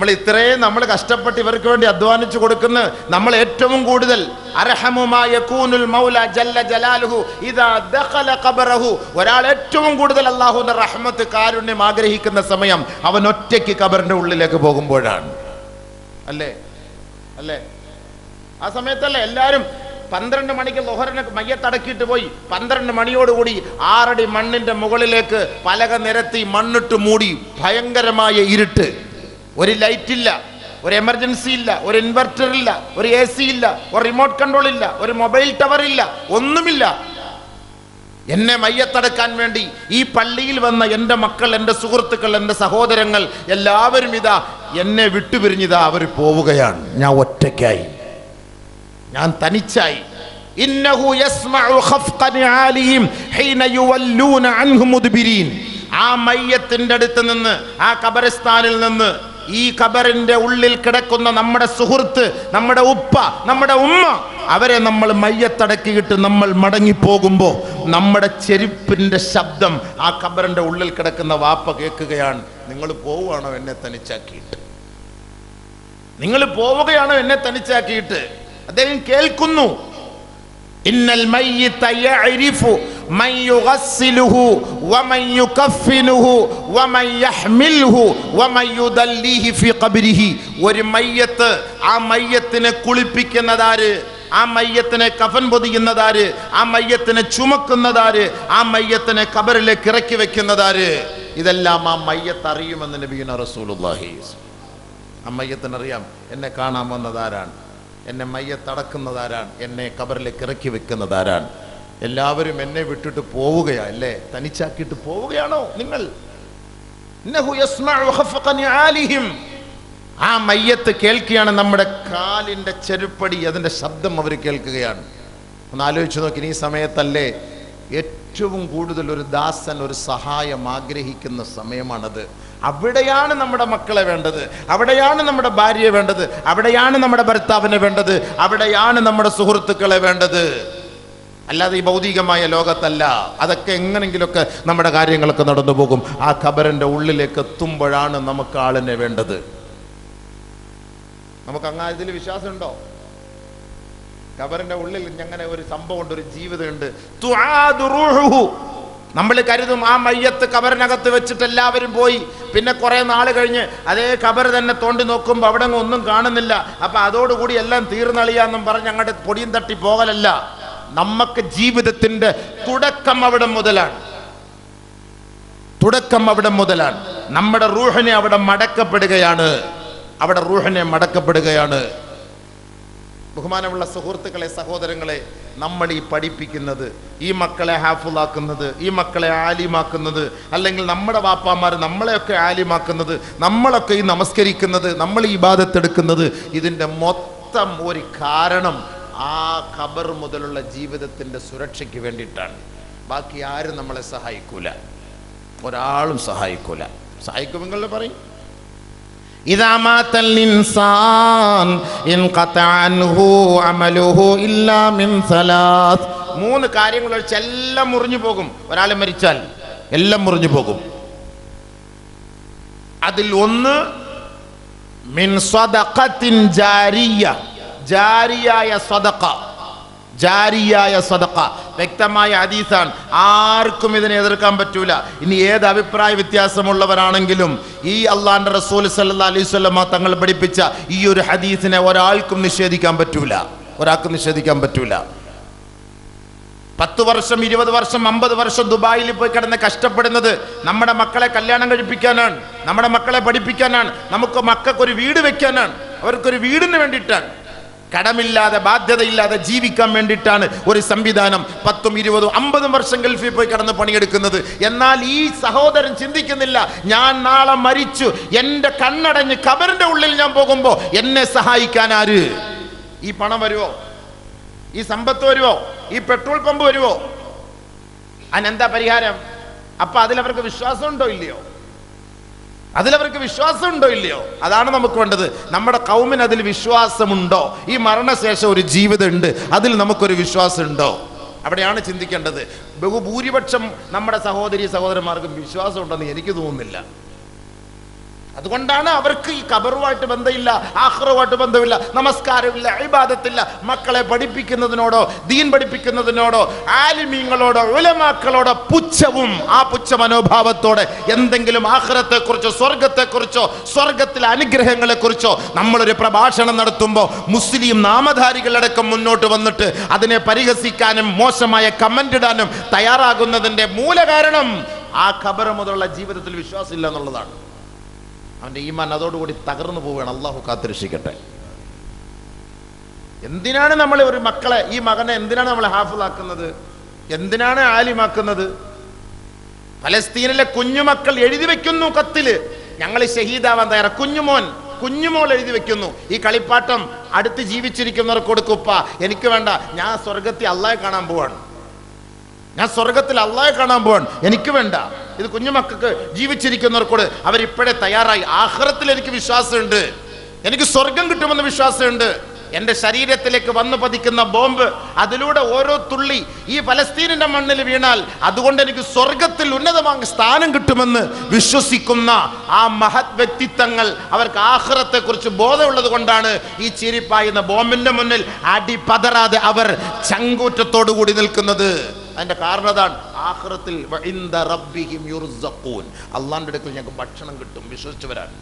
നമ്മൾ ഇത്രയും നമ്മൾ കഷ്ടപ്പെട്ട് ഇവർക്ക് വേണ്ടി അധ്വാനിച്ചു കൊടുക്കുന്ന നമ്മൾ ഏറ്റവും കൂടുതൽ. ഒരാൾ ഏറ്റവും കൂടുതൽ അള്ളാഹുവിന്റെ റഹ്മത്ത് കാരുണ്യം ആഗ്രഹിക്കുന്ന സമയം അവൻ ഒറ്റയ്ക്ക് കബറിന്റെ ഉള്ളിലേക്ക് പോകുമ്പോഴാണ്. അല്ലേ? അല്ലേ? ആ സമയത്തല്ലേ എല്ലാരും പന്ത്രണ്ട് മണിക്ക് ലൊഹറിനെ മയ്യത്തടക്കിയിട്ട് പോയി. പന്ത്രണ്ട് മണിയോടുകൂടി ആറടി മണ്ണിന്റെ മുകളിലേക്ക് പലക നിരത്തി മണ്ണിട്ട് മൂടി ഭയങ്കരമായ ഇരുട്ട്. ഒരു ലൈറ്റ് ഇല്ല ഒരു എമർജൻസി ഇല്ല ഒരു ഇൻവെർട്ടർ ഇല്ല ഒരു എ സി ഇല്ല ഒരു റിമോട്ട് കൺട്രോൾ ഇല്ല ഒരു മൊബൈൽ ടവർ ഇല്ല ഒന്നുമില്ല. എന്നെ മയ്യത്തടക്കാൻ വേണ്ടി ഈ പള്ളിയിൽ വന്ന എന്റെ മക്കൾ എന്റെ സുഹൃത്തുക്കൾ എന്റെ സഹോദരങ്ങൾ എല്ലാവരും ഇതാ എന്നെ വിട്ടുപിരിഞ്ഞിതാ അവർ പോവുകയാണ്. ഞാൻ ഒറ്റയ്ക്കായി. ഞാൻ തനിച്ചായി. ഇന്നഹു യസ്മഉ ഹീന അൻഹു മുദ്ബിരീൻ. ആ മയ്യത്തിന്റെ അടുത്ത് നിന്ന് ആ കബരസ്ഥാനിൽ നിന്ന് ഈ ഖബറിന്റെ ഉള്ളിൽ കിടക്കുന്ന നമ്മുടെ സുഹൃത്ത് നമ്മുടെ ഉപ്പ നമ്മുടെ ഉമ്മ അവരെ നമ്മൾ മയ്യത്തടക്കിയിട്ട് നമ്മൾ മടങ്ങിപ്പോകുമ്പോൾ നമ്മുടെ ചെരുപ്പിന്റെ ശബ്ദം ആ ഖബറിന്റെ ഉള്ളിൽ കിടക്കുന്ന വാപ്പ കേൾക്കുകയാണ്. നിങ്ങൾ പോവുകയാണോ എന്നെ തനിച്ചാക്കിയിട്ട്? നിങ്ങൾ പോവുകയാണോ എന്നെ തനിച്ചാക്കിയിട്ട്? അദ്ദേഹം കേൾക്കുന്നു. ഇന്നൽ മയ്യിത്ത യഅരിഫു മൻ യുഗസ്സിലുഹു വമൻ യുകഫിനുഹു വമൻ യഹ്മിലുഹു വമൻ യുദല്ലിഹി ഫി ഖബ്രിഹി. ഒരു മയ്യത്ത് ആ മയ്യത്തിനെ കുളിപ്പിക്കുന്നതാര്? ആ മയ്യത്തിനെ കഫൻ പൊതിയുന്നതാര്? ആ മയ്യത്തിനെ ചുമക്കുന്നതാര്? ആ മയ്യത്തിനെ കബറിലേക്ക് ഇറക്കി വെക്കുന്നതാര്? ഇതെല്ലാം ആ മയ്യത്ത് അറിയുമെന്ന് നബീന റസൂലുള്ളാഹി. മയ്യത്തിനറിയാം എന്നെ കാണാൻ വന്നതാരാണ് എന്നെ മയ്യത്തടക്കുന്നതാരാണ്? എന്നെ കബറിലേക്ക് ഇറക്കി വെക്കുന്നതാരാണ്? എല്ലാവരും എന്നെ വിട്ടിട്ട് പോവുകയാ അല്ലേ? തനിച്ചാക്കിയിട്ട് പോവുകയാണോ നിങ്ങൾ. ആ മയ്യത്ത് കേൾക്കുകയാണ് നമ്മുടെ കാലിന്റെ ചെരുപ്പടി അതിന്റെ ശബ്ദം അവർ കേൾക്കുകയാണ്. ഒന്ന് ആലോചിച്ച് നോക്കി ഈ സമയത്തല്ലേ ഏറ്റവും കൂടുതൽ ഒരു ദാസൻ ഒരു സഹായം ആഗ്രഹിക്കുന്ന സമയമാണത്. അവിടെയാണ് നമ്മുടെ മക്കളെ വേണ്ടത്. അവിടെയാണ് നമ്മുടെ ഭാര്യയെ വേണ്ടത്. അവിടെയാണ് നമ്മുടെ ഭർത്താവിനെ വേണ്ടത്. അവിടെയാണ് നമ്മുടെ സുഹൃത്തുക്കളെ വേണ്ടത്. അല്ലാതെ ഈ ഭൗതികമായ ലോകത്തല്ല. അതൊക്കെ എങ്ങനെങ്കിലുമൊക്കെ നമ്മുടെ കാര്യങ്ങളൊക്കെ നടന്നു പോകും. ആ ഖബറിന്റെ ഉള്ളിലേക്ക് എത്തുമ്പോഴാണ് നമുക്ക് ആളിനെ വേണ്ടത്. നമുക്ക് അങ്ങ് ഇതിൽ വിശ്വാസമുണ്ടോ? ഖബറിന്റെ ഉള്ളിൽ അങ്ങനെ ഒരു സംഭവമുണ്ട് ഒരു ജീവിതമുണ്ട്. നമ്മൾ കരുതും ആ മയ്യത്ത് കബറിനകത്ത് വെച്ചിട്ട് എല്ലാവരും പോയി. പിന്നെ കുറേ നാൾ കഴിഞ്ഞ് അതേ കബർ തന്നെ തോണ്ടി നോക്കുമ്പോൾ അവിടെ ഒന്നും കാണുന്നില്ല. അപ്പൊ അതോടുകൂടി എല്ലാം തീർന്നളിയാന്നും പറഞ്ഞ് അങ്ങോട്ട് പൊടിയും തട്ടി പോകലല്ല. നമുക്ക് ജീവിതത്തിന്റെ തുടക്കം അവിടെ മുതലാണ്. തുടക്കം അവിടെ മുതലാണ്. നമ്മുടെ റൂഹനെ അവിടെ മടക്കപ്പെടുകയാണ്. അവിടെ റൂഹനെ മടക്കപ്പെടുകയാണ്. ബഹുമാനമുള്ള സുഹൃത്തുക്കളെ സഹോദരങ്ങളെ നമ്മൾ ഈ പഠിപ്പിക്കുന്നത് ഈ മക്കളെ ഹാഫുലാക്കുന്നത് ഈ മക്കളെ ആലിമാക്കുന്നത് അല്ലെങ്കിൽ നമ്മുടെ വാപ്പാമാർ നമ്മളെയൊക്കെ ആലിമാക്കുന്നത് നമ്മളൊക്കെ ഈ നമസ്കരിക്കുന്നത് നമ്മൾ ഈ ബാധത്തെടുക്കുന്നത് ഇതിന്റെ മൊത്തം ഒരു കാരണം ആ ഖബർ മുതലുള്ള ജീവിതത്തിന്റെ സുരക്ഷയ്ക്ക് വേണ്ടിയിട്ടാണ്. ബാക്കി ആരും നമ്മളെ സഹായിക്കൂല. ഒരാളും സഹായിക്കൂല. സഹായിക്കുമെങ്കിൽ പറയും. إذا مات الإنسان انقطع عنه عمله إلا من ثلاث മൂന്ന് കാര്യങ്ങൾ ഒഴിച്ച് എല്ലാം മുറിഞ്ഞു പോകും ഒരാൾ മരിച്ചാൽ എല്ലാം മുറിഞ്ഞു പോകും അതിൽ ഒന്ന് മിൻ സ്വദഖത്തിൻ ജാരിയ ജാരിയായ സ്വദഖ ജാരിയായ സദക്ക വ്യക്തമായ ഹദീസാണ്. ആർക്കും ഇതിനെ എതിർക്കാൻ പറ്റൂല. ഇനി ഏത് അഭിപ്രായ വ്യത്യാസമുള്ളവരാണെങ്കിലും ഈ അള്ളാന്റെ റസൂൽ സല്ലാ അലൈഹി തങ്ങൾ പഠിപ്പിച്ച ഈ ഒരു ഹദീസിനെ ഒരാൾക്കും നിഷേധിക്കാൻ പറ്റൂല. ഒരാൾക്കും നിഷേധിക്കാൻ പറ്റൂല. പത്ത് വർഷം ഇരുപത് വർഷം അമ്പത് വർഷം ദുബായിൽ പോയി കിടന്ന് കഷ്ടപ്പെടുന്നത് നമ്മുടെ മക്കളെ കല്യാണം കഴിപ്പിക്കാനാണ്. നമ്മുടെ മക്കളെ പഠിപ്പിക്കാനാണ്. നമുക്ക് മക്കൾക്ക് ഒരു വീട് വെക്കാനാണ്. അവർക്കൊരു വീടിന് വേണ്ടിയിട്ടാണ്. കടമില്ലാതെ ബാധ്യതയില്ലാതെ ജീവിക്കാൻ വേണ്ടിയിട്ടാണ് ഒരു സംവിധാനം പത്തും ഇരുപതും അമ്പതും വർഷം ഗൾഫിൽ പോയി കടന്ന് പണിയെടുക്കുന്നത്. എന്നാൽ ഈ സഹോദരൻ ചിന്തിക്കുന്നില്ല ഞാൻ നാളെ മരിച്ചു എന്റെ കണ്ണടഞ്ഞ് കബറിന്റെ ഉള്ളിൽ ഞാൻ പോകുമ്പോൾ എന്നെ സഹായിക്കാൻ ആര്? ഈ പണം വരുമോ ഈ സമ്പത്ത് വരുമോ ഈ പെട്രോൾ പമ്പ് വരുമോ അതിനെന്താ പരിഹാരം? അപ്പൊ അതിലവർക്ക് വിശ്വാസമുണ്ടോ ഇല്ലയോ? അതിലവർക്ക് വിശ്വാസമുണ്ടോ ഇല്ലയോ? അതാണ് നമുക്ക് വേണ്ടത്. നമ്മുടെ കൗമിന് അതിൽ വിശ്വാസമുണ്ടോ? ഈ മരണശേഷം ഒരു ജീവിതമുണ്ട്. അതിൽ നമുക്കൊരു വിശ്വാസമുണ്ടോ? അവിടെയാണ് ചിന്തിക്കേണ്ടത്. ബഹുഭൂരിപക്ഷം നമ്മുടെ സഹോദരി സഹോദരന്മാർക്കും വിശ്വാസം ഉണ്ടെന്ന് എനിക്ക് തോന്നുന്നില്ല. അതുകൊണ്ടാണ് അവർക്ക് ഈ കബറുമായിട്ട് ബന്ധമില്ല ആഹ്റവുമായിട്ട് ബന്ധമില്ല നമസ്കാരമില്ല ഇബാദത്തില്ല. മക്കളെ പഠിപ്പിക്കുന്നതിനോടോ ദീൻ പഠിപ്പിക്കുന്നതിനോടോ ആലിമീങ്ങളോടോ ഉലമാക്കളോടോ പുച്ഛവും ആ പുച്ഛ മനോഭാവത്തോടെ എന്തെങ്കിലും ആഹ്റത്തെക്കുറിച്ചോ സ്വർഗത്തെക്കുറിച്ചോ സ്വർഗത്തിലെ അനുഗ്രഹങ്ങളെക്കുറിച്ചോ നമ്മളൊരു പ്രഭാഷണം നടത്തുമ്പോൾ മുസ്ലിം നാമധാരികളടക്കം മുന്നോട്ട് വന്നിട്ട് അതിനെ പരിഹസിക്കാനും മോശമായ കമന്റ് ഇടാനും തയ്യാറാകുന്നതിന്റെ മൂലകാരണം ആ ഖബർ മുതലുള്ള ജീവിതത്തിൽ വിശ്വാസമില്ല എന്നുള്ളതാണ്. അവന്റെ ഈമാൻ അതോടുകൂടി തകർന്നു പോവുകയാണ്. അള്ളാഹു കാത്തിരക്ഷിക്കട്ടെ. എന്തിനാണ് നമ്മൾ ഒരു മക്കളെ ഈ മകനെ എന്തിനാണ് നമ്മൾ ഹാഫിളാക്കുന്നത്? എന്തിനാണ് ആലിമാക്കുന്നത്? ഫലസ്തീനിലെ കുഞ്ഞുമക്കൾ എഴുതി വെക്കുന്നു കത്തിൽ. ഞങ്ങൾ ഷഹീദാവാൻ തയ്യാറ. കുഞ്ഞുമോൻ കുഞ്ഞുമോൾ എഴുതി വെക്കുന്നു. ഈ കളിപ്പാട്ടം അടുത്ത് ജീവിച്ചിരിക്കുന്നവർ കൊടുക്കുപ്പ. എനിക്ക് വേണ്ട ഞാൻ സ്വർഗത്തിൽ അള്ളാഹെ കാണാൻ പോവാണ്. ഞാൻ സ്വർഗത്തിൽ അള്ളാഹെ കാണാൻ പോവാണ്. എനിക്ക് വേണ്ട. ഇത് കുഞ്ഞുമക്കൾക്ക് ജീവിച്ചിരിക്കുന്നവർക്കോട് അവരിപ്പോഴേ തയ്യാറായി. ആഹ്റത്തിൽ എനിക്ക് വിശ്വാസമുണ്ട്. എനിക്ക് സ്വർഗം കിട്ടുമെന്ന് വിശ്വാസമുണ്ട്. എന്റെ ശരീരത്തിലേക്ക് വന്നു പതിക്കുന്ന ബോംബ് അതിലൂടെ ഓരോ തുള്ളി ഈ ഫലസ്തീനിന്റെ മണ്ണിൽ വീണാൽ അതുകൊണ്ട് എനിക്ക് സ്വർഗത്തിൽ ഉന്നതമായ സ്ഥാനം കിട്ടുമെന്ന് വിശ്വസിക്കുന്ന ആ മഹത് വ്യക്തിത്വങ്ങൾ അവർക്ക് ആഹ്റത്തെക്കുറിച്ച് ബോധമുള്ളത് കൊണ്ടാണ് ഈ ചിരിപ്പായുന്ന ബോംബിന്റെ മുന്നിൽ അടിപതറാതെ അവർ ചങ്കൂറ്റത്തോടു കൂടി നിൽക്കുന്നത്. അതിന്റെ കാരണം അതാണ്. ആഹ്റത്തിൽ അള്ളാന്റെ അടുക്കൽ ഞങ്ങൾക്ക് ഭക്ഷണം കിട്ടും വിശ്വസിച്ചവരാണ്.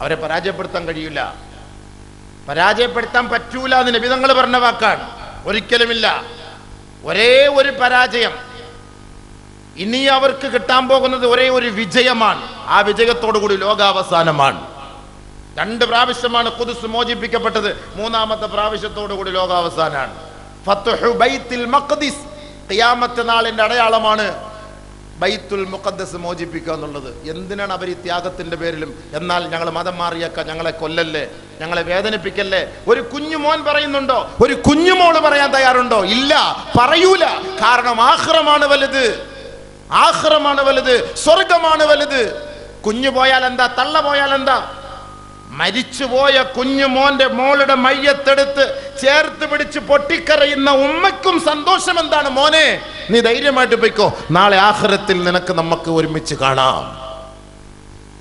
അവരെ പരാജയപ്പെടുത്താൻ കഴിയില്ല. പരാജയപ്പെടുത്താൻ പറ്റൂല എന്ന് നബിതങ്ങൾ പറഞ്ഞ വാക്കാണ്. ഒരിക്കലുമില്ല. ഒരേ ഒരു പരാജയം. ഇനി അവർക്ക് കിട്ടാൻ പോകുന്നത് ഒരേ ഒരു വിജയമാണ്. ആ വിജയത്തോടു കൂടി ലോകാവസാനമാണ്. രണ്ട് പ്രാവശ്യമാണ് കുതിസ് മോചിപ്പിക്കപ്പെട്ടത്. മൂന്നാമത്തെ പ്രാവശ്യത്തോടു കൂടി മഖ്ദിസ് ഖിയാമത്ത് നാളിന്റെ അടയാളമാണ് ബൈത്തുൽ മുഖദ്ദസ് മോചിപ്പിക്കുക എന്നുള്ളത്. എന്തിനാണ് അവർ ഈ ത്യാഗത്തിന്റെ പേരിലും? എന്നാൽ ഞങ്ങൾ മതം മാറിയേക്ക ഞങ്ങളെ കൊല്ലല്ലേ ഞങ്ങളെ വേദനിപ്പിക്കല്ലേ? ഒരു കുഞ്ഞു മോൻ പറയുന്നുണ്ടോ? ഒരു കുഞ്ഞുമോൾ പറയാൻ തയ്യാറുണ്ടോ? ഇല്ല പറയൂല. കാരണം ആഹ്റമാണ് വലുത്. ആഹ്റമാണ് വലുത്. സ്വർഗമാണ് വലുത്. കുഞ്ഞു പോയാൽ എന്താ തള്ള പോയാൽ എന്താ മരിച്ചുപോയ കുഞ്ഞു മോന്റെ മോളുടെ മയ്യത്തെടുത്ത് ചേർത്ത് പിടിച്ച് പൊട്ടിക്കരയുന്ന ഉമ്മയ്ക്കും സന്തോഷം എന്താണ് മോനെ? നീ ധൈര്യമായിട്ട് പോയിക്കോ. നാളെ ആഹ്റത്തിൽ നിനക്ക് നമുക്ക് ഒരുമിച്ച് കാണാം.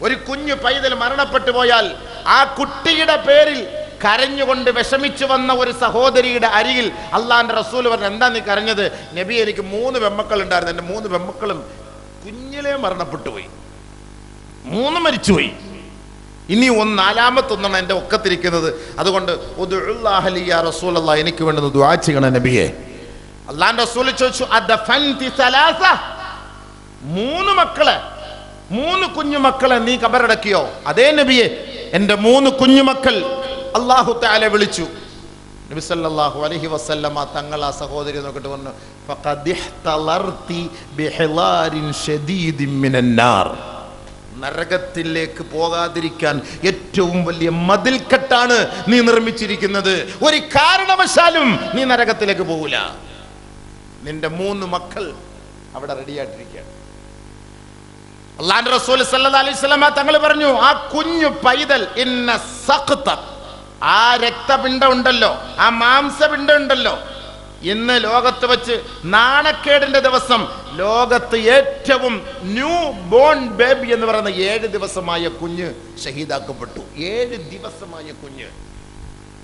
ഒരു കുഞ്ഞു പൈതൽ മരണപ്പെട്ടു പോയാൽ ആ കുട്ടിയുടെ പേരിൽ കരഞ്ഞുകൊണ്ട് വിഷമിച്ചു വന്ന ഒരു സഹോദരിയുടെ അരികിൽ അള്ളാന്റെ റസൂൽ പറഞ്ഞു എന്താ നീ കരഞ്ഞത്? നബി എനിക്ക് മൂന്ന് വെമ്മക്കൾ ഉണ്ടായിരുന്നു. എന്റെ മൂന്ന് പെമ്മക്കളും കുഞ്ഞിലെ മരണപ്പെട്ടു പോയി. മൂന്ന് മരിച്ചുപോയി ഇനി ഒന്ന് നാലാമത്തൊന്നാണ് എന്റെ ഒക്കത്തിരിക്കുന്നത് അതുകൊണ്ട് എനിക്ക് വേണ്ടത് ദുആ ചെയ്യണം നബിയെ അള്ളാന്റെ റസൂൽ ചോദിച്ചു? മൂന്ന് മക്കളെ മൂന്ന് കുഞ്ഞു മക്കളെ നീ കബറടക്കിയോ അതേ നബിയെ എന്റെ മൂന്ന് കുഞ്ഞു മക്കൾ അള്ളാഹു താല വിളിച്ചു നബി സല്ലല്ലാഹു അലൈഹി വസല്ലമ തങ്ങൾ ആ സഹോദരി നോക്കിട്ട് പറഞ്ഞു "ഫഖദ് ഇഹ്തളർതി ബിഹിലാരിൻ ഷദീദിൻ മിനൻ നാർ." നരകത്തിലേക്ക് പോകാതിരിക്കാൻ ഏറ്റവും വലിയ മതിൽക്കെട്ടാണ് നീ നിർമ്മിച്ചിരിക്കുന്നത്. ഒരു കാരണവശാലും നീ നരകത്തിലേക്ക് പോകില്ല നിന്റെ മൂന്ന് മക്കൾ അവിടെ റെഡിയായിട്ടിരിക്കുകയാണ്. അള്ളാൻ റസൂൽ സല്ലാ അലൈഹി തങ്ങൾ പറഞ്ഞു ആ കുഞ്ഞു പൈതൽ ഇന്ന ആ രക്തപിണ്ഡം ഉണ്ടല്ലോ ആ മാംസപിണ്ഡം ഉണ്ടല്ലോ ഇന്ന് ലോകത്ത് വെച്ച് നാണക്കേടിന്റെ ദിവസം. ലോകത്ത് ഏറ്റവും ന്യൂ ബോൺ ബേബി എന്ന് പറയുന്ന ഏഴ് ദിവസമായ കുഞ്ഞ് ഷഹീദാക്കപ്പെട്ടു. ഏഴ് ദിവസമായ കുഞ്ഞ്.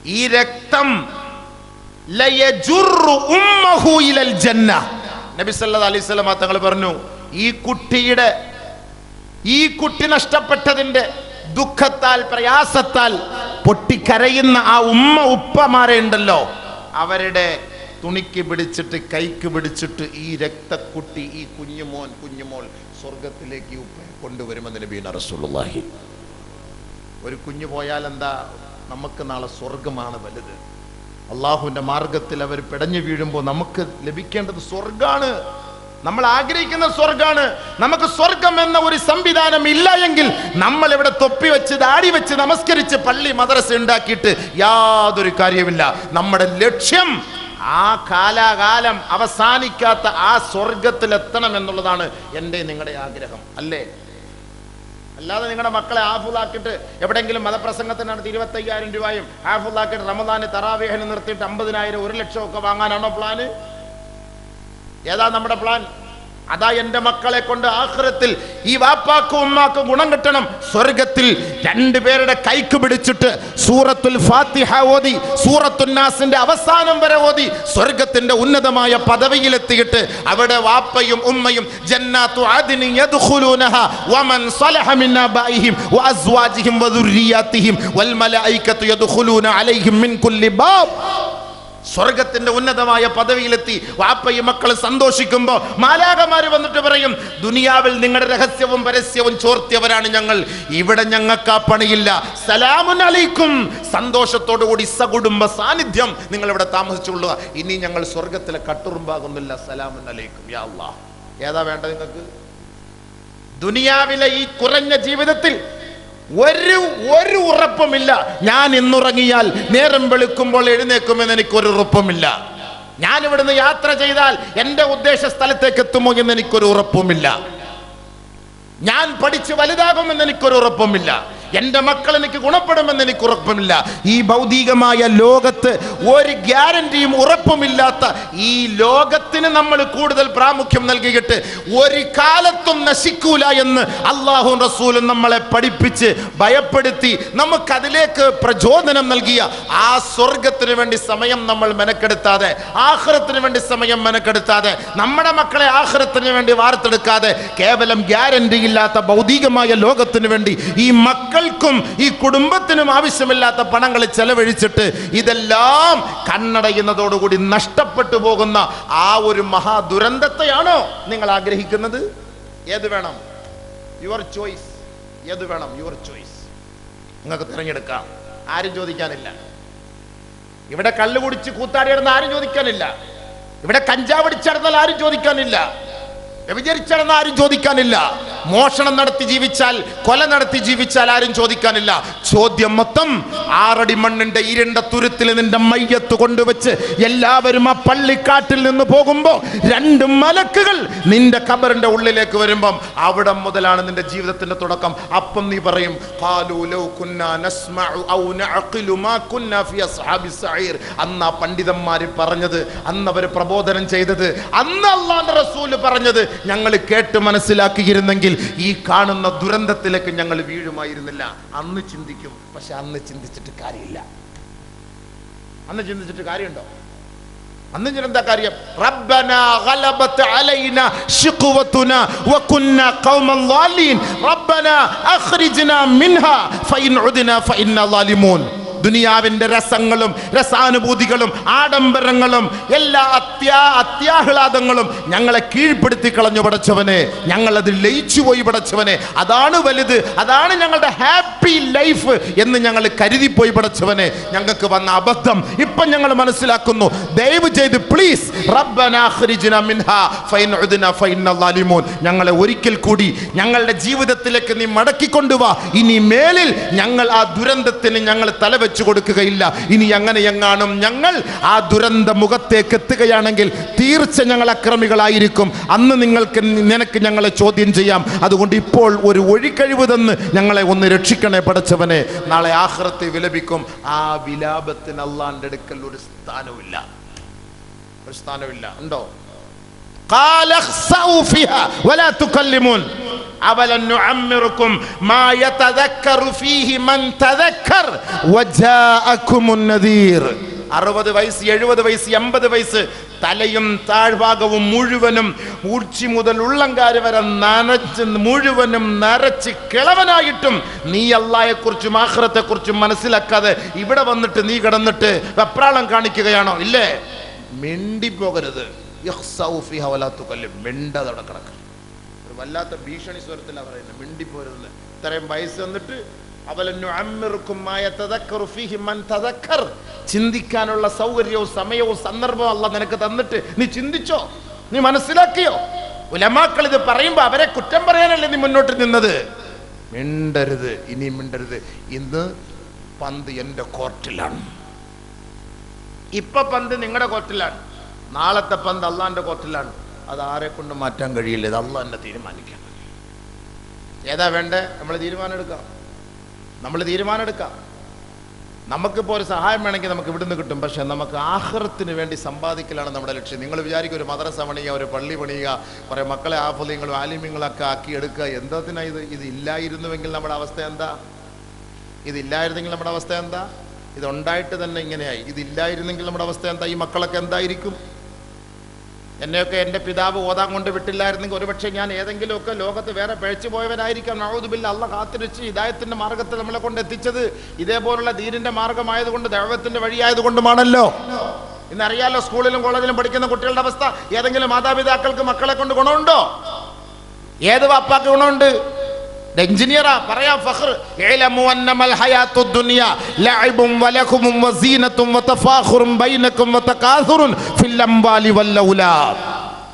ഈ രക്തം നബി സല്ലല്ലാഹു അലൈഹി വസല്ലമ തങ്ങൾ പറഞ്ഞു ഈ കുട്ടിയുടെ ഈ കുട്ടി നഷ്ടപ്പെട്ടതിന്റെ ദുഃഖത്താൽ പ്രയാസത്താൽ പൊട്ടിക്കരയുന്ന ആ ഉമ്മ ഉപ്പമാരെ ഉണ്ടല്ലോ. അവരുടെ തുണിക്ക് പിടിച്ചിട്ട് കൈക്ക് പിടിച്ചിട്ട് ഈ രക്തക്കുട്ടി ഈ കുഞ്ഞുമോൻ കുഞ്ഞുമോൾ സ്വർഗത്തിലേക്ക് കൊണ്ടുവരുമെന്ന് നബീന റസൂലുള്ളാഹി. ഒരു കുഞ്ഞു പോയാൽ എന്താ നമുക്ക് നാളെ സ്വർഗമാണ് വലുത്. അള്ളാഹുവിന്റെ മാർഗത്തിൽ അവർ പിടഞ്ഞു വീഴുമ്പോൾ നമുക്ക് ലഭിക്കേണ്ടത് സ്വർഗാണ് നമ്മൾ ആഗ്രഹിക്കുന്ന സ്വർഗാണ് നമുക്ക് സ്വർഗം എന്ന ഒരു സംവിധാനം ഇല്ല എങ്കിൽ നമ്മൾ ഇവിടെ തൊപ്പി വെച്ച് ദാടി വെച്ച് നമസ്കരിച്ച് പള്ളി മദ്രസ ഉണ്ടാക്കിയിട്ട് യാതൊരു കാര്യമില്ല നമ്മുടെ ലക്ഷ്യം ആ കാലാകാലം അവസാനിക്കാത്ത ആ സ്വർഗത്തിലെത്തണം എന്നുള്ളതാണ് എന്റെ നിങ്ങളുടെ ആഗ്രഹം അല്ലേ? അല്ലാതെ നിങ്ങളുടെ മക്കളെ ആഫുലാക്കിയിട്ട് എവിടെയെങ്കിലും മതപ്രസംഗത്തിന് നടത്തി ഇരുപത്തയ്യായിരം രൂപയും ആഫുലാക്കിയിട്ട് റമദാന് തറാവേഹന് നിർത്തിയിട്ട് അമ്പതിനായിരം ഒരു ലക്ഷം ഒക്കെ വാങ്ങാനാണോ പ്ലാന് ഏതാ നമ്മുടെ പ്ലാൻ അതാ എന്റെ മക്കളെ കൊണ്ട് ആഖിറത്തിൽ ഈ വാപ്പാക്കും ഉമ്മാക്കും ഗുണം കിട്ടണം. സ്വർഗത്തിൽ രണ്ടുപേരുടെ കൈക്ക് പിടിച്ചിട്ട് സൂറത്തുൽ ഫാത്തിഹ ഓതി സൂറത്തുന്നാസിന്റെ അവസാനം വരെ ഓതി സ്വർഗത്തിന്റെ ഉന്നതമായ പദവിയിലെത്തിയിട്ട് അവിടെ വാപ്പയും ഉമ്മയും ജന്നാത്തു ആദിനി യദ്ഖുലൂനഹ വമൻ സലഹ മിൻ ആബായിഹിം വഅസ്വാജിഹിം വദുർരിയാതിഹിം വൽ മലായികത്തു യദ്ഖുലൂന അലൈഹിം മിൻ കുല്ലി ബാബ്. സ്വർഗത്തിന്റെ ഉന്നതമായ പദവിയിലെത്തി വാപ്പയും മക്കൾ സന്തോഷിക്കുമ്പോൾ മാലാകമാര് വന്നിട്ട് പറയും ദുനിയാവിൽ നിങ്ങളുടെ രഹസ്യവും പരസ്യവും ചോർത്തിയവരാണ് ഞങ്ങൾ. ഇവിടെ ഞങ്ങൾക്ക് ആ പണിയില്ല. സലാമുൻ അലൈക്കും. സന്തോഷത്തോടു കൂടി സകുടുംബ സാന്നിധ്യം നിങ്ങൾ ഇവിടെ താമസിച്ചുകൊള്ളുക. ഇനി ഞങ്ങൾ സ്വർഗത്തിലെ കട്ടുറുമ്പാകുന്നില്ല. സലാമുൻ അലൈക്കും. യാ ഏതാ വേണ്ടത് നിങ്ങൾക്ക്? ദുനിയാവിലെ ഈ കുറഞ്ഞ ജീവിതത്തിൽ ഒരു ഒരു ഉറപ്പുമില്ല. ഞാൻ ഇന്നുറങ്ങിയാൽ നേരം വെളുക്കുമ്പോൾ എഴുന്നേക്കുമെന്ന് എനിക്കൊരു ഉറപ്പുമില്ല. ഞാൻ ഇവിടുന്ന് യാത്ര ചെയ്താൽ എന്റെ ഉദ്ദേശ സ്ഥലത്തേക്ക് എത്തുമോ എന്ന് എനിക്കൊരു ഉറപ്പുമില്ല. ഞാൻ പഠിച്ച് വലുതാകുമെന്ന് എനിക്കൊരു ഉറപ്പുമില്ല. എന്റെ മക്കൾ എനിക്ക് ഗുണപ്പെടുമെന്ന് എനിക്ക് ഉറപ്പുമില്ല. ഈ ഭൗതികമായ ലോകത്ത് ഒരു ഗ്യാരണ്ടിയും ഉറപ്പുമില്ലാത്ത ഈ ലോകത്തിന് നമ്മൾ കൂടുതൽ പ്രാമുഖ്യം നൽകിയിട്ട് ഒരു കാലത്തും നശിക്കൂല എന്ന് അള്ളാഹു റസൂലും നമ്മളെ പഠിപ്പിച്ച് ഭയപ്പെടുത്തി നമുക്കതിലേക്ക് പ്രചോദനം നൽകിയ ആ സ്വർഗത്തിന് വേണ്ടി സമയം നമ്മൾ മെനക്കെടുത്താതെ ആഹ്റത്തിന് വേണ്ടി സമയം മെനക്കെടുത്താതെ നമ്മുടെ മക്കളെ ആഹ്റത്തിന് വേണ്ടി വാർത്തെടുക്കാതെ കേവലം ഗ്യാരണ്ടി ഇല്ലാത്ത ഭൗതികമായ ലോകത്തിന് വേണ്ടി ഈ മക്കൾക്കും ഈ കുടുംബത്തിനും ആവശ്യമില്ലാത്ത പണങ്ങൾ ചെലവഴിച്ചിട്ട് ഇതെല്ലാം കണ്ണടയുന്നതോടുകൂടി നഷ്ടപ്പെട്ടു പോകുന്ന ആ ഒരു മഹാദുരന്തത്തെയാണോ നിങ്ങൾ ആഗ്രഹിക്കുന്നത്? ഏത് വേണം? യുവർ ചോയ്സ് ഏത് വേണം? യുവർ ചോയ്സ് നിങ്ങൾക്ക് തിരഞ്ഞെടുക്കാം. ആരും ചോദിക്കാനില്ല. ഇവിടെ കല്ല് കുടിച്ച് കൂത്താടിയിടുന്ന ആരും ചോദിക്കാനില്ല. ഇവിടെ കഞ്ചാവടിച്ചിടന്നാൽ ആരും ചോദിക്കാനില്ല. വ്യഭിചരിച്ചിടന്ന ആരും ചോദിക്കാനില്ല. മോഷണം നടത്തി ജീവിച്ചാൽ കൊല നടത്തി ജീവിച്ചാൽ ആരും ചോദിക്കാനില്ല. ചോദ്യം മൊത്തം ആറടി മണ്ണിന്റെ ഇരണ്ട തുരുത്തിൽ നിന്റെ മയ്യത്ത് കൊണ്ടുവച്ച് എല്ലാവരും ആ പള്ളിക്കാട്ടിൽ നിന്ന് പോകുമ്പോൾ രണ്ട് മലക്കുകൾ നിന്റെ കബറിന്റെ ഉള്ളിലേക്ക് വരുമ്പം അവിടെ മുതലാണ് നിന്റെ ജീവിതത്തിന്റെ തുടക്കം. അപ്പം നീ പറയും "ഖാലൂ ലൗ കുന്നാ നസ്മഉ ഔ നഅഖിലു മാ കുന്നാ ഫി അസ്ഹാബി അന്ന് ആ പണ്ഡിതന്മാര് പറഞ്ഞത് അന്ന് അവർ പ്രബോധനം ചെയ്തത് അന്ന് അള്ളാന്റെ റസൂൽ പറഞ്ഞത് ഞങ്ങൾ കേട്ട് മനസ്സിലാക്കിയിരുന്നെങ്കിൽ ഈ കാണുന്ന ദുരന്തത്തിലേക്ക് ഞങ്ങൾ വീഴുമായിരുന്നില്ല. അന്ന് ചിന്തിക്കും. പക്ഷെ അന്ന് ചിന്തിച്ചിട്ട് കാര്യമില്ല. അന്ന് ചിന്തിച്ചിട്ട് കാര്യമുണ്ടോ? അന്ന് എന്താ കാര്യം? റബ്ബന ഗലബത്ത് അലൈന ശിഖ്വത്തുന വകുന്ന ഖൗമൻ ളാലീൻ റബ്ബന അഖ്രിജ്ന മിൻഹാ. ഫഇൻ ഉദ്ന ഫഇന്ന ളാലിമൂൻ ദുനിയാവിന്റെ രസങ്ങളും രസാനുഭൂതികളും ആഡംബരങ്ങളും എല്ലാ അത്യാ അത്യാഹ്ലാദങ്ങളും ഞങ്ങളെ കീഴ്പ്പെടുത്തി കളഞ്ഞു പടച്ചവനെ. ഞങ്ങളത് ലയിച്ചു പോയി പടച്ചവനെ. അതാണ് വലുത് അതാണ് ഞങ്ങളുടെ ഹാപ്പി ലൈഫ് എന്ന് ഞങ്ങൾ കരുതിപ്പോയി പടച്ചവനെ. ഞങ്ങൾക്ക് വന്ന അബദ്ധം ഇപ്പം ഞങ്ങൾ മനസ്സിലാക്കുന്നു. ദയവ് ചെയ്ത് പ്ലീസ് ഞങ്ങളെ ഒരിക്കൽ കൂടി ഞങ്ങളുടെ ജീവിതത്തിലേക്ക് നീ മടക്കിക്കൊണ്ടുവാ. ഇനി മേലിൽ ഞങ്ങൾ ആ ദുരന്തത്തിന് ഞങ്ങൾ തലവെച്ചു കൊടുക്കുകയില്ല. ഇനി അങ്ങനെ എങ്ങാനും ഞങ്ങൾ ആ ദുരന്ത മുഖത്തേക്ക് എത്തുകയാണെങ്കിൽ തീർച്ച ഞങ്ങൾ അക്രമികളായിരിക്കും. അന്ന് നിങ്ങൾക്ക് നിനക്ക് ഞങ്ങളെ ചോദ്യം ചെയ്യാം. അതുകൊണ്ട് ഇപ്പോൾ ഒരു ഒഴിക്കഴിവ് തന്ന് ഞങ്ങളെ ഒന്ന് രക്ഷിക്കണേ പഠിച്ചവനെ നാളെ ആഹ്റത്തെ വിലപിക്കും. ആ വിലാപത്തിന് അള്ളാന്റെ അടുക്കൽ ഒരു സ്ഥാനമില്ല ഒരു സ്ഥാനമില്ല ഉണ്ടോ? قال اخسأوا فيها ولا تكلمون أولن نعمركم ما يتذكر فيه من تذكر وجاءكم النذير അറുപത് വയസ്സ് എഴുപത് വയസ്സ് എൺപത് വയസ്സ് തലയും താഴ്ഭാഗവും മുഴുവനും ഉച്ചി മുതൽ ഉള്ളങ്കാര് വരെ നനച്ച് മുഴുവനും നരച്ച് കിളവനായിട്ടും നീ അള്ളായെക്കുറിച്ചും ആഹ്റത്തെക്കുറിച്ചും മനസ്സിലാക്കാതെ ഇവിടെ വന്നിട്ട് നീ കിടന്നിട്ട് വെപ്രാളം കാണിക്കുകയാണോ ഇല്ലേ മിണ്ടിപ്പോകരുത് യഹ്സൗ ഫിഹ വലാ തുകല്ലിം. മിണ്ടാതെ ഒരു വല്ലാത്ത ഭീഷണി സ്വരത്തിലാണ് പറയുന്നത്. മിണ്ടിപ്പോരുന്നത് ഇത്രയും വയസ്സ് വന്നിട്ട് ചിന്തിക്കാനുള്ള സൗകര്യവും സമയവും സന്ദർഭവും അല്ല നിനക്ക് തന്നിട്ട്. നീ ചിന്തിച്ചോ? നീ മനസ്സിലാക്കിയോ? ഉലമാക്കൾ ഇത് പറയുമ്പോ അവരെ കുറ്റം പറയാനല്ലേ നീ മുന്നോട്ട് നിന്നത്? മിണ്ടരുത്. ഇനി മിണ്ടരുത്. ഇന്ന് പന്ത് എന്റെ കോർട്ടിലാണ്. ഇപ്പൊ പന്ത് നിങ്ങളുടെ കോർട്ടിലാണ്. നാളത്തെ പന്ത് അള്ളാന്റെ കോർട്ടിലാണ്. അത് ആരെ കൊണ്ട് മാറ്റാൻ കഴിയില്ല. ഇത് അള്ളാഹ് തന്നെ തീരുമാനിക്കാം. ഏതാ വേണ്ടേ? നമ്മൾ തീരുമാനം എടുക്കാം. നമ്മൾ തീരുമാനം എടുക്കാം. നമുക്കിപ്പോൾ ഒരു സഹായം വേണമെങ്കിൽ നമുക്ക് ഇവിടുന്ന് കിട്ടും. പക്ഷേ നമുക്ക് ആഹ്റത്തിന് വേണ്ടി സമ്പാദിക്കലാണ് നമ്മുടെ ലക്ഷ്യം. നിങ്ങൾ വിചാരിക്കുക ഒരു മദ്രസ പണിയുക ഒരു പള്ളി പണിയുക കുറേ മക്കളെ ആഫലിങ്ങളും ആലിമ്യങ്ങളൊക്കെ ആക്കി എടുക്കുക. എന്തതിനാ ഇത്? ഇത് ഇല്ലായിരുന്നുവെങ്കിൽ നമ്മുടെ അവസ്ഥ എന്താ? ഇതില്ലായിരുന്നെങ്കിൽ നമ്മുടെ അവസ്ഥ എന്താ? ഇതുണ്ടായിട്ട് തന്നെ ഇങ്ങനെയായി. ഇതില്ലായിരുന്നെങ്കിൽ നമ്മുടെ അവസ്ഥ എന്താ? ഈ മക്കളൊക്കെ എന്തായിരിക്കും? എന്നെയൊക്കെ എന്റെ പിതാവ് ഓതാൻ കൊണ്ട് വിട്ടില്ലായിരുന്നെങ്കിൽ ഒരുപക്ഷെ ഞാൻ ഏതെങ്കിലുമൊക്കെ ലോകത്ത് വേറെ പിഴച്ചു പോയവനായിരിക്കാം. നവതുബില്ല അള്ള കാത്തിരിച്ച് ഇതായത്തിന്റെ മാർഗത്തിൽ നമ്മളെ കൊണ്ട് എത്തിച്ചത് ഇതേപോലുള്ള ദീനിന്റെ മാർഗമായതുകൊണ്ട് ദൈവത്തിന്റെ വഴിയായതുകൊണ്ടുമാണല്ലോ. ഇന്നറിയാലോ സ്കൂളിലും കോളേജിലും പഠിക്കുന്ന കുട്ടികളുടെ അവസ്ഥ? ഏതെങ്കിലും മാതാപിതാക്കൾക്ക് മക്കളെ കൊണ്ട് ഗുണമുണ്ടോ? ഏത് വാപ്പാക്ക് ഗുണമുണ്ട്? എഞ്ചിനീയറാ പറയാ ഫഖർ ഇലമു അന്നമൽ ഹയാത്തു ദുനിയ ലഅബും വലഹും വസീനത്തും വതഫാഖുറും ബൈനകും വതകാസുറുൻ ഫിൽ അംവാലി വൽ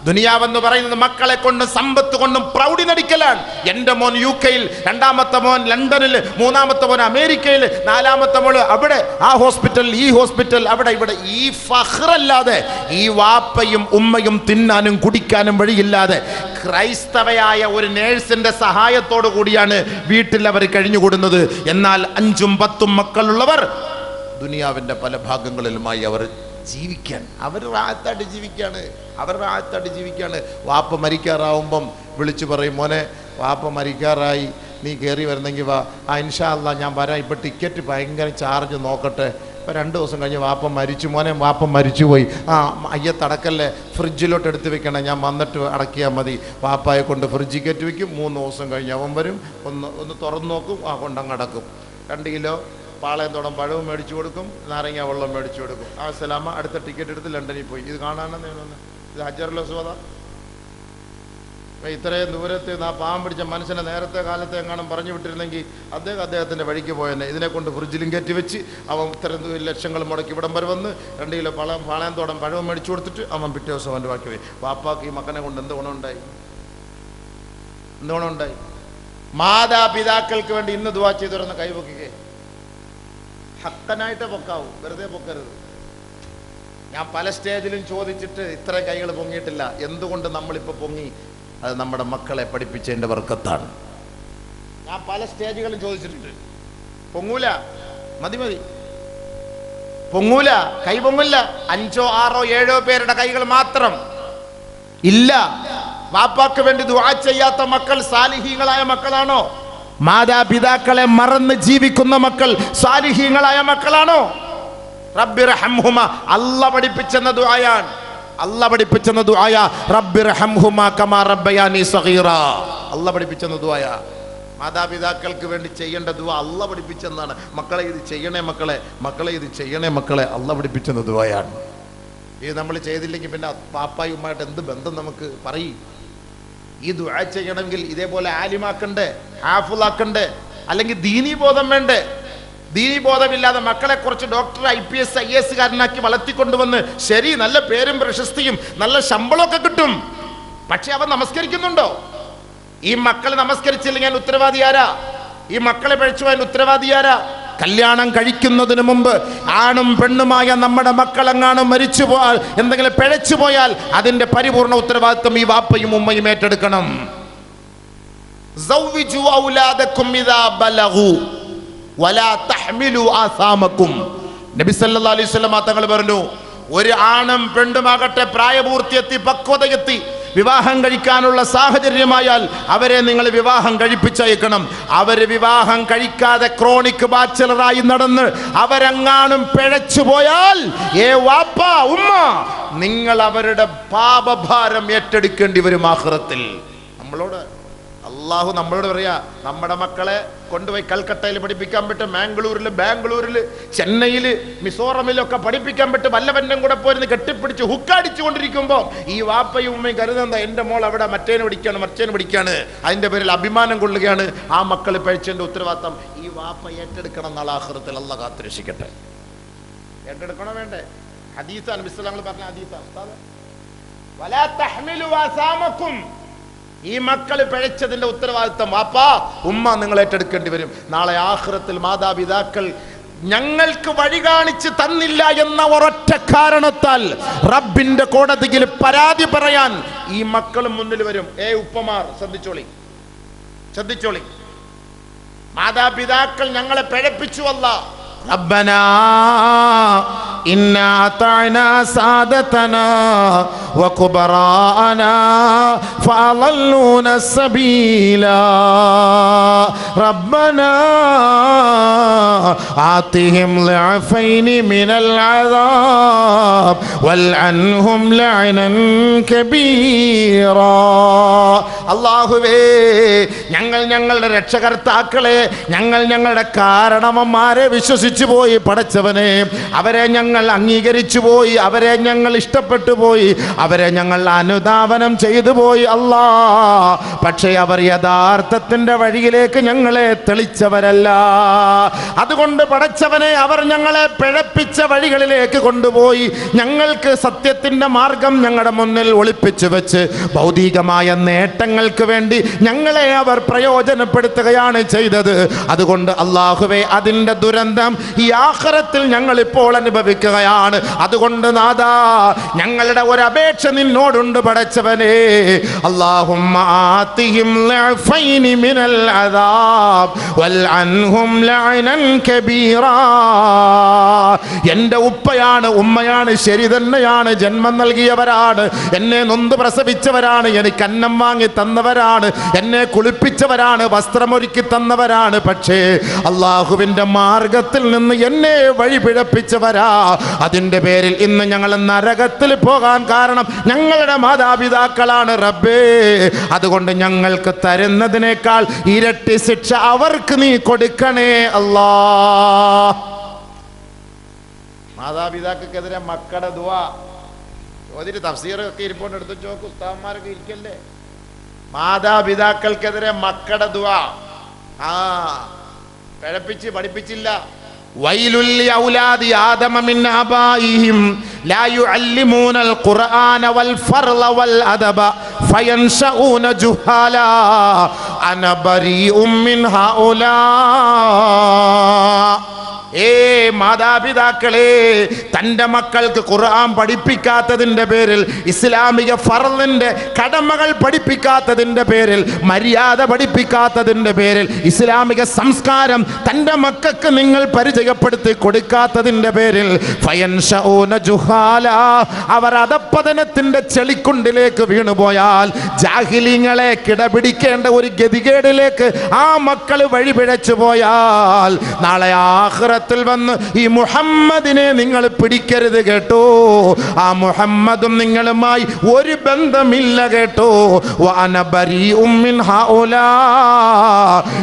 ദുനിയാവെന്ന് പറയുന്നത് മക്കളെ കൊണ്ടും സമ്പത്ത് കൊണ്ടും പ്രൗഢി നടിക്കലാണ്. എന്റെ മോൻ യു കെയിൽ രണ്ടാമത്തെ മോൻ ലണ്ടനിൽ മൂന്നാമത്തെ മോൻ അമേരിക്കയിൽ നാലാമത്തെ മോൾ അവിടെ. ആ ഹോസ്പിറ്റൽ ഈ ഹോസ്പിറ്റൽ അവിടെ ഇവിടെ. ഈ ഫഹ്റല്ലാതെ ഈ വാപ്പയും ഉമ്മയും തിന്നാനും കുടിക്കാനും വഴിയില്ലാതെ ക്രൈസ്തവയായ ഒരു നേഴ്സിന്റെ സഹായത്തോടു കൂടിയാണ് വീട്ടിൽ അവർ കഴിഞ്ഞുകൂടുന്നത്. എന്നാൽ അഞ്ചും പത്തും മക്കളുള്ളവർ ദുനിയാവിന്റെ പല ഭാഗങ്ങളിലുമായി അവർ ജീവിക്കാൻ. അവർ റാത്തായിട്ട് ജീവിക്കുകയാണ് അവർ റാത്തായിട്ട് ജീവിക്കുകയാണ് വാപ്പ മരിക്കാറാവുമ്പം വിളിച്ചു പറയും മോനെ വാപ്പ മരിക്കാറായി. നീ കയറി വരുന്നെങ്കിൽ വാ. ആ ഇൻഷാ അല്ലാ ഞാൻ വരാം. ഇപ്പം ടിക്കറ്റ് ഭയങ്കര ചാർജ് നോക്കട്ടെ. ഇപ്പം രണ്ട് ദിവസം കഴിഞ്ഞ് വാപ്പ മരിച്ചു. മോനെ വാപ്പ മരിച്ചുപോയി ആ അയ്യ അയ്യത്തടക്കല്ലേ. ഫ്രിഡ്ജിലോട്ട് എടുത്ത് വെക്കണം. ഞാൻ വന്നിട്ട് അടക്കിയാൽ മതി. വാപ്പായെ കൊണ്ട് ഫ്രിഡ്ജിൽ കയറ്റി വയ്ക്കും മൂന്ന് ദിവസം കഴിഞ്ഞ് അവൻ വരും. ഒന്ന് ഒന്ന് തുറന്നു നോക്കും. ആ കൊണ്ടങ്ങ് അടക്കും രണ്ട് കിലോ പാളയത്തോളം പഴവും മേടിച്ചു കൊടുക്കും നാരങ്ങ വെള്ളം മേടിച്ചു കൊടുക്കും. ആ സലാമ അടുത്ത ടിക്കറ്റ് എടുത്ത് ലണ്ടനിൽ പോയി. ഇത് കാണാനെന്ന് തോന്നുന്നു ഇത് ഹജറുൽ അസ്വദ ഇത്രയും ദൂരത്ത് ആ പാവം പിടിച്ച മനുഷ്യനെ നേരത്തെ കാലത്തെ എങ്ങാനും പറഞ്ഞു വിട്ടിരുന്നെങ്കിൽ അദ്ദേഹം അദ്ദേഹത്തിന്റെ വഴിക്ക് പോയെന്നെ. ഇതിനെ കൊണ്ട് ഫ്രിഡ്ജിലും കയറ്റി വെച്ച് അവൻ ദൂ- ലക്ഷങ്ങൾ മുടക്കി ഇവിടം വരെ വന്ന് രണ്ട് കിലോ പഴം പാളയത്തോടം പഴവും മേടിച്ചു കൊടുത്തിട്ട് അവൻ പിറ്റേ ദിവസം അവന്റെ ബാക്കി പോയി. വാപ്പാക്ക് ഈ മക്കനെ കൊണ്ട് എന്ത് ഗുണമുണ്ടായി? എന്ത് ഗുണമുണ്ടായി? മാതാപിതാക്കൾക്ക് വേണ്ടി ഇന്ന് ദുവാ ചെയ്തു തുറന്ന് കൈപൊക്കിക്കേ ഹക്കനായിട്ട് പൊക്കാവൂ. വെറുതെ പൊക്കരുത്. ഞാൻ പല സ്റ്റേജിലും ചോദിച്ചിട്ട് ഇത്ര കൈകൾ പൊങ്ങിയിട്ടില്ല. എന്തുകൊണ്ട് നമ്മളിപ്പോൾ പൊങ്ങി? അത് നമ്മുടെ മക്കളെ പഠിപ്പിച്ചതിന്റെ വർക്കത്താണ്. ഞാൻ പല സ്റ്റേജുകളും ചോദിച്ചിട്ടുണ്ട്. പൊങ്ങൂല. മതി മതി. പൊങ്ങൂല. കൈ പൊങ്ങില്ല. അഞ്ചോ ആറോ ഏഴോ പേരുടെ കൈകൾ മാത്രം. ഇല്ല. വാപ്പാക്ക് വേണ്ടി ദുആ ചെയ്യാത്ത മക്കൾ സാലിഹീങ്ങളായ മക്കളാണോ? മാതാപിതാക്കളെ മറന്ന് ജീവിക്കുന്ന മക്കൾ സാലിഹീങ്ങളായ മക്കളാണോ? റബ്ബിറഹംഹുമ അല്ല പഠിപ്പിച്ചെന്ന ദുആയാണ്. അല്ല പഠിപ്പിച്ചെന്ന ദുആയ. റബ്ബിറഹംഹുമ കമാ റബ്ബയാനി സഗീറ. അല്ല പഠിപ്പിച്ചെന്ന ദുആയ. മാതാപിതാക്കൾക്ക് വേണ്ടി ചെയ്യേണ്ട ദുആ അല്ല പഠിപ്പിച്ചെന്നാണ്. മക്കളെ ഇത് ചെയ്യണേ മക്കളെ മക്കളെ ഇത് ചെയ്യണേ മക്കളെ അല്ല പഠിപ്പിച്ചെന്ന ദുആയാണ്. ഇത് നമ്മൾ ചെയ്തില്ലെങ്കിൽ പിന്നെ പാപ്പായുമായിട്ട് എന്ത് ബന്ധം നമുക്ക് പറയും? ഈ ദുആ ചെയ്യണമെങ്കിൽ ഇതേപോലെ ആലിമാക്കണ്ടേ ഹാഫുലാക്കണ്ടേ അല്ലെങ്കിൽ ദീനി ബോധം വേണ്ടേ. ദീനി ബോധമില്ലാതെ മക്കളെ കുറച്ച് doctor I P S I S കാരനാക്കി വളർത്തിക്കൊണ്ടുവന്ന് ശരി നല്ല പേരും പ്രശസ്തിയും നല്ല ശമ്പളമൊക്കെ കിട്ടും. പക്ഷെ അവൻ നമസ്കരിക്കുന്നുണ്ടോ? ഈ മക്കളെ നമസ്കരിച്ചില്ലെങ്കിൽ ഞാൻ ആരാ? ഈ മക്കളെ പഴിച്ചു പോയാൽ ഉത്തരവാദി ആരാ? കല്യാണം കഴിക്കുന്നതിന് മുമ്പ് ആണും പെണ്ണുമായ നമ്മുടെ മക്കളെങ്ങാനും മരിച്ചു പോയാൽ എന്തെങ്കിലും പിഴച്ചു പോയാൽ അതിന്റെ പരിപൂർണ ഉത്തരവാദിത്വം ഈ വാപ്പയും ഉമ്മയും ഏറ്റെടുക്കണം. നബി അലൈഹി വസല്ലം തങ്ങൾ പറഞ്ഞു ഒരു ആണും പെണ്ണുമാകട്ടെ പ്രായപൂർത്തിയെത്തി പക്വതയെത്തി വിവാഹം കഴിക്കാനുള്ള സാഹചര്യമായാൽ അവരെ നിങ്ങൾ വിവാഹം കഴിപ്പിച്ചയക്കണം. അവർ വിവാഹം കഴിക്കാതെ ക്രോണിക് ബാച്ചലറായി നടന്ന് അവരെങ്ങാനും പിഴച്ചു പോയാൽ ഏ വാപ്പ ഉമ്മ നിങ്ങൾ അവരുടെ പാപഭാരം ഏറ്റെടുക്കേണ്ടി വരും ആഹ്റത്തിൽ. നമ്മളോട് അള്ളാഹു നമ്മളോട് പറയാ നമ്മുടെ മക്കളെ കൊണ്ടുപോയി കൽക്കട്ടയിൽ പഠിപ്പിക്കാൻ പറ്റും മാംഗ്ലൂരിൽ ബാംഗ്ലൂരിൽ ചെന്നൈയിൽ മിസോറമിലൊക്കെ പഠിപ്പിക്കാൻ പറ്റും വല്ലവനും കൂടെ പോയിരുന്ന് കെട്ടിപ്പിടിച്ച് ഹുക്കടിച്ചു കൊണ്ടിരിക്കുമ്പോൾ ഈ വാപ്പയും ഉമ്മയും കരുതുന്ന എന്റെ മോൾ അവിടെ മറ്റേനെ പിടിക്കുകയാണ് മറ്റേനെ പിടിക്കുകയാണ് അതിന്റെ പേരിൽ അഭിമാനം കൊള്ളുകയാണ്. ആ മക്കൾ പഴിച്ചതിന്റെ ഉത്തരവാദിത്തം ഈ വാപ്പ ഏറ്റെടുക്കണം എന്നുള്ള ആഹൃതത്തിൽ അല്ല കാത്തുരക്ഷിക്കട്ടെ. ഏറ്റെടുക്കണോ വേണ്ടേ? ഹദീസാണ്. മിസ്ലാങ്ങൾ പറഞ്ഞ ഹദീസാണ് ഈ മക്കൾ പിഴച്ചതിന്റെ ഉത്തരവാദിത്വം. വാപ്പാ ഉമ്മ നിങ്ങൾ ഏറ്റെടുക്കേണ്ടി വരും. നാളെ ആഹ്റത്തിൽ മാതാപിതാക്കൾ ഞങ്ങൾക്ക് വഴി കാണിച്ച് തന്നില്ല എന്ന ഒരൊറ്റ കാരണത്താൽ റബ്ബിന്റെ കോടതിയിൽ പരാതി പറയാൻ ഈ മക്കളും മുന്നിൽ വരും. ഏ ഉപ്പമാർ ശ്രദ്ധിച്ചോളി. ശ്രദ്ധിച്ചോളി. മാതാപിതാക്കൾ ഞങ്ങളെ പിഴപ്പിച്ചുവല്ല റബ്ബനാ إنا أطعنا سادتنا وكبراءنا فأضلونا السبيلا ربنا آتهم ضعفين من العذاب والعنهم لعنا كبيرا അള്ളാഹുവേ ഞങ്ങൾ ഞങ്ങളുടെ രക്ഷകർത്താക്കളെ ഞങ്ങൾ ഞങ്ങളുടെ കാരണവന്മാരെ വിശ്വസിച്ചു പോയി പടച്ചവനെ അവരെ ഞങ്ങൾ അംഗീകരിച്ചു പോയി. അവരെ ഞങ്ങൾ ഇഷ്ടപ്പെട്ടു പോയി. അവരെ ഞങ്ങൾ അനുധാവനം ചെയ്തു പോയി അല്ലാ. പക്ഷേ അവർ യഥാർത്ഥത്തിന്റെ വഴിയിലേക്ക് ഞങ്ങളെ തെളിച്ചവരല്ല. അതുകൊണ്ട് പടച്ചവനെ അവർ ഞങ്ങളെ പിഴപ്പിച്ച വഴികളിലേക്ക് കൊണ്ടുപോയി. ഞങ്ങൾക്ക് സത്യത്തിന്റെ മാർഗം ഞങ്ങളുടെ മുന്നിൽ ഒളിപ്പിച്ചു വെച്ച് ഭൗതികമായ നേട്ടങ്ങൾക്ക് വേണ്ടി ഞങ്ങളെ അവർ പ്രയോജനപ്പെടുത്തുകയാണ് ചെയ്തത്. അതുകൊണ്ട് അള്ളാഹുവെ അതിന്റെ ദുരന്തം ഈ ആഖിറത്തിൽ ഞങ്ങൾ ഇപ്പോൾ അനുഭവിക്കുകയാണ് അതുകൊണ്ട് നാദാ ഞങ്ങളുടെ ഒരു അപേക്ഷ നിന്നോടുണ്ട് പടച്ചവനെ. അള്ളാഹും എന്റെ ഉപ്പയാണ് ഉമ്മയാണ് ശരി തന്നെയാണ് ജന്മം നൽകിയവരാണ് എന്നെ നൊന്ത് പ്രസവിച്ചവരാണ് എനിക്ക് അന്നം വാങ്ങി തന്നവരാണ് എന്നെ കുളിപ്പിച്ചവരാണ് വസ്ത്രമൊരുക്കി തന്നവരാണ് പക്ഷേ അള്ളാഹുവിന്റെ മാർഗത്തിൽ നിന്ന് എന്നെ വഴി പിഴപ്പിച്ചവരാ അതിന്റെ പേരിൽ ഇന്ന് ഞങ്ങൾ നരകത്തിൽ പോകാൻ കാരണം ഞങ്ങളുടെ മാതാപിതാക്കളാണ് റബ്ബേ. അതുകൊണ്ട് ഞങ്ങൾക്ക് തരുന്നതിനേക്കാൾ ഇരട്ടി ശിക്ഷ അവർക്ക് നീ കൊടുക്കണേ അല്ലാ. മാതാപിതാക്കൾക്കെതിരെ മക്കളുടെ ദുവാ ചോദിട്ട് തഫ്സീറൊക്കെ ഇരിപ്പോണ്ട് എടുത്ത് ചോക്ക് ഉസ്താവന്മാരൊക്കെ ഇരിക്കല്ലേ? മാതാപിതാക്കൾക്കെതിരെ മക്കളുടെ ദുവാ ആ പിഴപ്പിച്ച് പഠിപ്പിച്ചില്ല. വൈലുല്ലി ഔലാദി ആദമ മിൻ ആബായിഹിം ലാ യുഅല്ലിമൂനൽ ഖുർആന വൽ ഫർള വൽ അദബ ഫയൻശഊന ജുഹാല അന ബരീഉം മിൻ ഹൗലാ ഏ മാതാപിതാക്കളെ തന്റെ മക്കൾക്ക് ഖുർആൻ പഠിപ്പിക്കാത്തതിന്റെ പേരിൽ ഇസ്ലാമിക ഫറലിന്റെ കടമകൾ പഠിപ്പിക്കാത്തതിന്റെ പേരിൽ മര്യാദ പഠിപ്പിക്കാത്തതിന്റെ പേരിൽ ഇസ്ലാമിക സംസ്കാരം തന്റെ മക്കൾക്ക് നിങ്ങൾ പരിചയപ്പെടുത്തി കൊടുക്കാത്തതിന്റെ പേരിൽ അവർ അധപ്പതനത്തിന്റെ ചെളിക്കുണ്ടിലേക്ക് വീണുപോയാൽ ജാഹിലിങ്ങളെ കിടപിടിക്കേണ്ട ഒരു ഗതികേടിലേക്ക് ആ മക്കൾ വഴിപിഴച്ചു പോയാൽ നാളെ ആഹ്റത്തിൽ വന്ന് ഈ മുഹമ്മദിനെ നിങ്ങൾ പിടിക്കരുത് കേട്ടോ. ആ മുഹമ്മദും നിങ്ങളുമായി ഒരു ബന്ധമില്ല കേട്ടോ.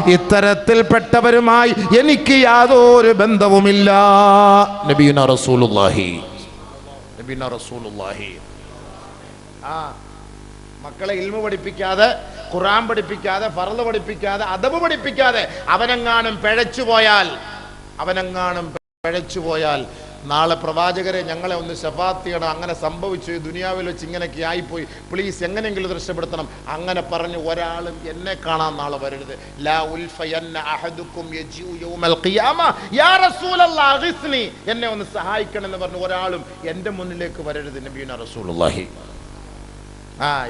ഇത്തരത്തിൽപ്പെട്ടവരുമായി എനിക്ക് യാതൊരു ബന്ധവുമില്ല. നബിയുന റസൂലുള്ളാഹി. നബിയുന റസൂലുള്ളാഹി. ആ മക്കളെ ഇൽമ പഠിപ്പിക്കാതെ ഖുറാൻ പഠിപ്പിക്കാതെ ഫറൽ പഠിപ്പിക്കാതെ അദബ് പഠിപ്പിക്കാതെ അവനെങ്ങാനും പിഴച്ചു പോയാൽ അവനെങ്ങാനും പിഴച്ചു പോയാൽ നാളെ പ്രവാചകരെ ഞങ്ങളെ ഒന്ന് ശഫാത്ത് അങ്ങനെ സംഭവിച്ചു. ദുനിയാവിൽ വെച്ച് ഇങ്ങനെയൊക്കെ ആയിപ്പോയി. പ്ലീസ് എങ്ങനെയെങ്കിലും ദൃശ്യപ്പെടുത്തണം. അങ്ങനെ പറഞ്ഞ് ഒരാളും എന്നെ കാണാൻ നാളെ വരരുത്. ലാ അഹദുക്കും എന്നെ ഒന്ന് സഹായിക്കണം എന്ന് പറഞ്ഞ് ഒരാളും എന്റെ മുന്നിലേക്ക് വരരുത് നബീന റസൂലുള്ളാഹി. ആ